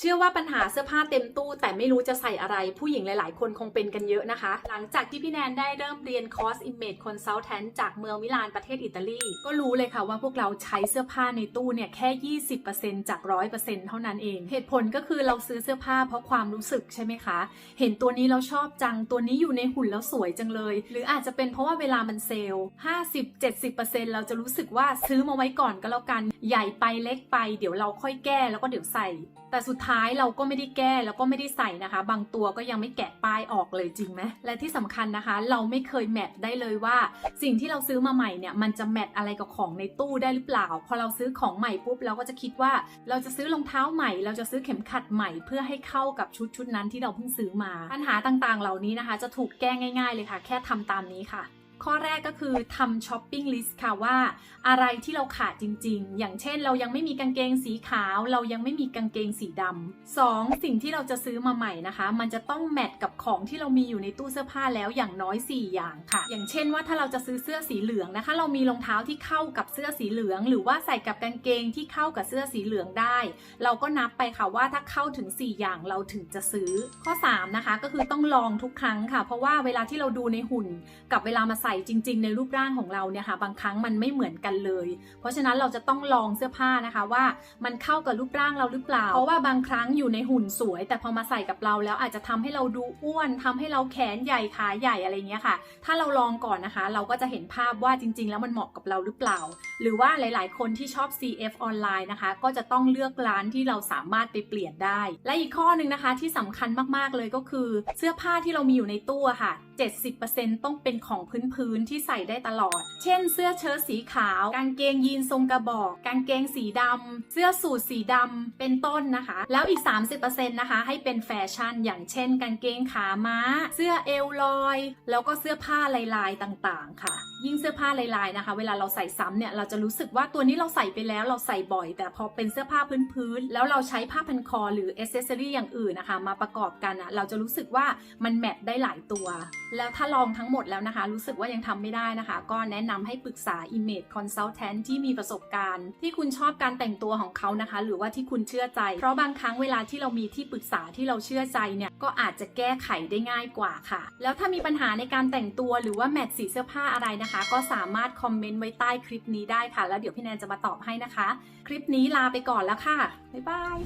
เชื่อว่าปัญหาเสื้อผ้าเต็มตู้แต่ไม่รู้จะใส่อะไร ผู้หญิงหลาย ๆ คนคงเป็นกันเยอะนะคะ หลังจากที่พี่แนนได้เริ่มเรียนคอร์ส Image Consultant จากเมืองมิลานประเทศอิตาลี ก็รู้เลยค่ะว่าพวกเราใช้เสื้อผ้าในตู้เนี่ยแค่ 20%จาก 100%เท่านั้นเอง เหตุผลก็คือเราซื้อเสื้อผ้าเพราะความรู้สึกใช่ไหมคะ เห็นตัวนี้เราชอบจังตัวนี้อยู่ในหุ่นแล้วสวยจังเลย หรืออาจจะเป็นเพราะว่าเวลามันเซลล์50-70%เราจะรู้สึกว่าซื้อมาไว้ก่อนก็แล้วกัน ใหญ่ไปเล็กไป เดี๋ยวเราค่อยแก้แล้วก็เดี๋ยวใส่ แต่สุดท้ายเราก็ไม่ได้แก้แล้วก็ไม่ได้ใส่นะคะ บางตัวก็ยังไม่แกะป้ายออกเลยจริงไหมและที่สำคัญนะคะ เราไม่เคยแมทได้เลยว่า สิ่งที่เราซื้อมาใหม่เนี่ยมันจะแมทอะไรกับของในตู้ได้หรือเปล่า พอเราซื้อของใหม่ปุ๊บเราก็จะคิดว่า เราจะซื้อรองเท้าใหม่ เราจะซื้อเข็มขัดใหม่เพื่อให้เข้ากับชุดชุดนั้นที่เราเพิ่งซื้อมา ปัญหาต่างๆ เหล่านี้นะคะ จะถูกแก้ง่าย ๆเลยค่ะ แค่ทำตามนี้ค่ะ ข้อแรกก็คือทำช้อปปิ้งลิสต์ค่ะว่าอะไรที่เราขาดจริงๆ อย่างเช่นเรายังไม่มีกางเกงสีขาว เรายังไม่มีกางเกงสีดำสองสิ่งที่เราจะซื้อมาใหม่นะคะ มันจะต้องแมทกับของที่เรามีอยู่ในตู้เสื้อผ้าแล้วอย่างน้อย 4 อย่างค่ะ อย่างเช่นว่าถ้าเราจะซื้อเสื้อสีเหลืองนะคะ เรามีรองเท้าที่เข้ากับเสื้อสีเหลือง หรือว่าใส่กับกางเกงที่เข้ากับเสื้อสีเหลืองได้ เราก็นับไปค่ะว่าถ้าเข้าถึง 4 อย่างเราถึงจะซื้อ ข้อ3นะคะก็คือต้องลองทุกครั้งค่ะ เพราะว่าเวลาที่เราดูในหุ่นกับเวลามาใส่จริง ๆ ในรูปร่างของเราเนี่ยค่ะบางครั้งมันไม่เหมือนกันเลย เพราะฉะนั้นเราจะต้องลองเสื้อผ้านะคะว่ามันเข้ากับรูปร่างเราหรือเปล่า เพราะว่าบางครั้งอยู่ในหุ่นสวย แต่พอมาใส่กับเราแล้วอาจจะทำให้เราดูอ้วนทำให้เราแขนใหญ่ขาใหญ่อะไรเงี้ยค่ะ ถ้าเราลองก่อนนะคะ เราก็จะเห็นภาพว่าจริง ๆ แล้วมันเหมาะกับเราหรือเปล่า หรือว่าหลายๆ คนที่ชอบ CF ออนไลน์นะคะ ก็จะต้องเลือกร้านที่เราสามารถไปเปลี่ยนได้ และอีกข้อหนึ่งนะคะที่สำคัญมากๆเลยก็คือ เสื้อผ้าที่เรามีอยู่ในตู้ค่ะ 70%ต้องเป็นของพื้นๆที่ใส่ได้ตลอด เช่น เสื้อเชิ้ตสีขาว กางเกงยีนทรงกระบอก กางเกงสีดำ เสื้อสูทสีดำ เป็นต้นนะคะ แล้วอีก 30%นะคะ ให้เป็นแฟชั่น อย่างเช่น กางเกงขาม้า เสื้อเอวลอย แล้วก็เสื้อผ้าลายๆต่างๆ ค่ะ ยิ่งเสื้อผ้าลายๆนะคะ เวลาเราใส่ซ้ำเนี่ยเราจะรู้สึกว่าตัวนี้เราใส่ไปแล้วเราใส่บ่อย แต่พอเป็นเสื้อผ้าพื้นๆแล้วเราใช้ผ้าพันคอหรืออเซสซอรี่อย่างอื่นนะคะ มาประกอบกันอะเราจะรู้สึกว่ามันแมทได้หลายตัว แล้วถ้าลองทั้งหมดแล้วนะคะ รู้สึกว่ายังทำไม่ได้นะคะ ก็แนะนำให้ปรึกษา Image Consultant ที่มีประสบการณ์ ที่คุณชอบการแต่งตัวของเขานะคะ หรือว่าที่คุณเชื่อใจ เพราะบางครั้งเวลาที่เรามีที่ปรึกษาที่เราเชื่อใจเนี่ยก็อาจจะแก้ไขได้ง่ายกว่าค่ะ แล้วถ้ามีปัญหาในการแต่งตัวหรือว่าแมทสีเสื้อผ้าอะไรนะคะ ก็สามารถคอมเมนต์ไว้ใต้คลิปนี้ได้ค่ะ แล้วเดี๋ยวพี่แนนจะมาตอบให้นะคะ คลิปนี้ลาไปก่อนแล้วค่ะ บ๊ายบาย